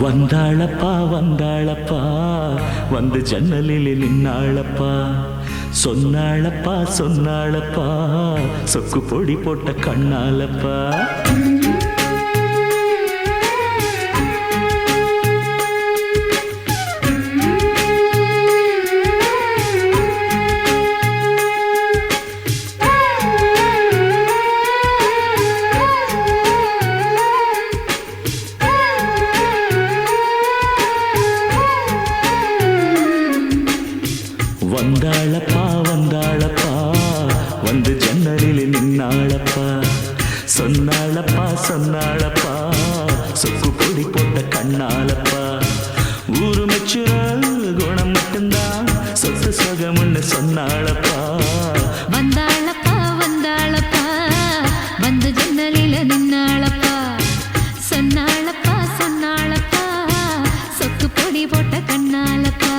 வந்தாளப்பா வந்தாளப்பா வந்து ஜன்னலில் நின்னாளப்பா சொன்னாளப்பா சொன்னாளப்பா சொக்கு பொடி போட்ட கண்ணாலப்பா சொன்னாளப்பா சொன்னாளப்பா. சொக்கு பொடி போட்ட கண்ணாலப்பா ஊரு மெச்சுற குணம் மட்டும்தான். சொத்து சுகம்னு சொன்னாளப்பா. வந்தாளப்பா வந்தாளப்பா. வந்து ஜன்னலில நின்னாளப்பா. சொன்னாளப்பா சொன்னாளப்பா. சொக்கு பொடி போட்ட கண்ணாலப்பா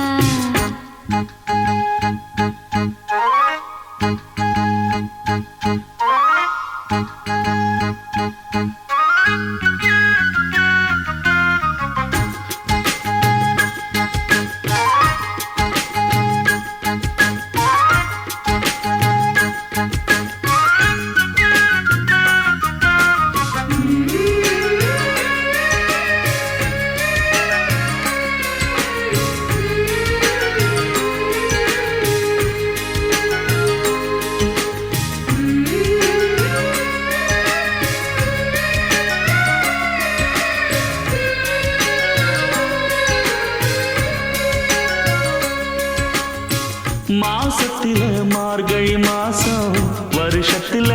மாசத்தில மார்கழி மாசம் வருஷத்துல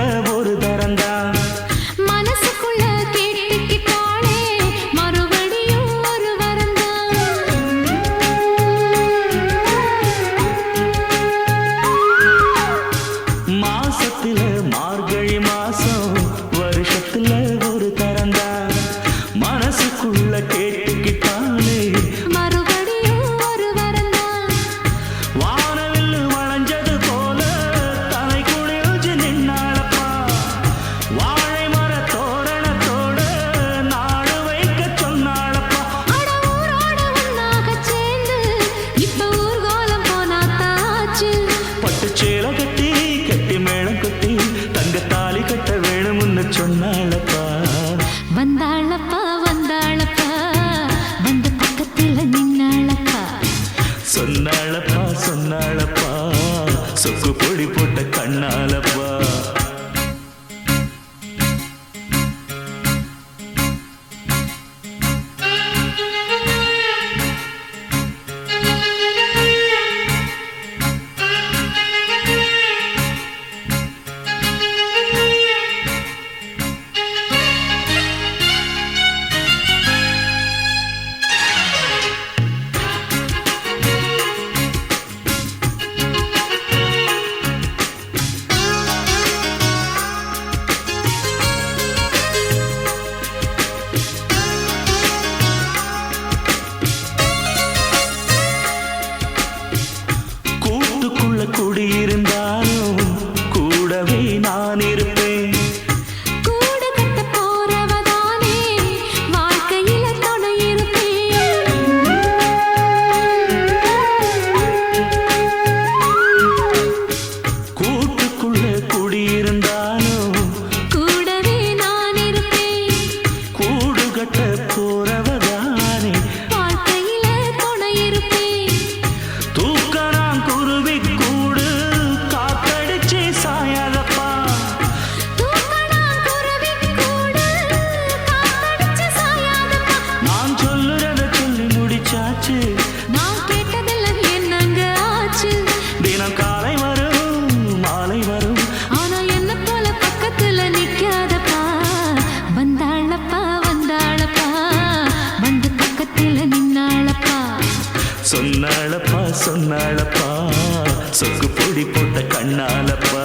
சொன்னாளப்பா. வந்தாளப்பா வந்தாளப்பா. வந்து பக்கத்துல நின்னாளப்பா. சொன்னாளப்பா சொன்னாளப்பா. சொக்கு பொடி போட்ட கண்ணாலப்பா. சொன்னாளப்பா சொன்னாளப்பா. சொக்கு பொடி போட்ட கண்ணாலப்பா